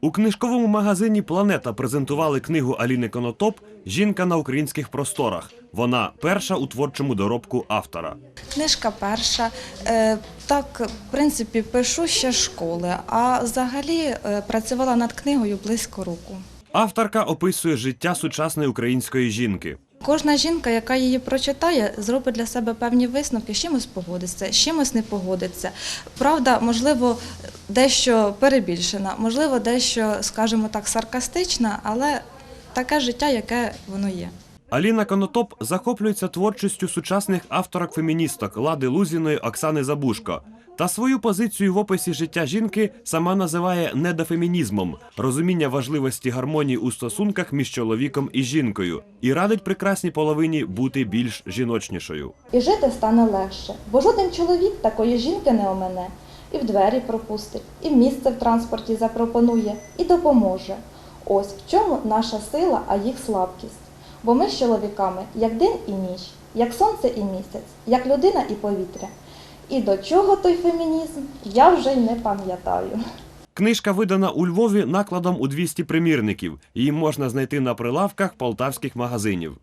У книжковому магазині Планета презентували книгу Аліни Конотоп Жінка на українських просторах. Вона перша у творчому доробку автора. Книжка перша. Е, Так, в принципі, пишу ще школи, а взагалі е, працювала над книгою близько року. Авторка описує життя сучасної української жінки. Кожна жінка, яка її прочитає, зробить для себе певні висновки, з чимось погодиться, з чимось не погодиться. Правда, можливо, дещо перебільшена, можливо, дещо, скажімо так, саркастична, але таке життя, яке воно є. Аліна Конотоп захоплюється творчістю сучасних авторок-феміністок Лади Лузіної Оксани Забушко. Та свою позицію в описі життя жінки сама називає недофемінізмом, розуміння важливості гармонії у стосунках між чоловіком і жінкою, і радить прекрасній половині бути більш жіночнішою. І жити стане легше, бо жоден чоловік такої жінки не омене. І в двері пропустить, і місце в транспорті запропонує, і допоможе. Ось в чому наша сила, а їх слабкість. Бо ми з чоловіками як день і ніч, як сонце і місяць, як людина і повітря. І до чого той фемінізм, я вже й не пам'ятаю. Книжка видана у Львові накладом у 200 примірників. Її можна знайти на прилавках полтавських магазинів.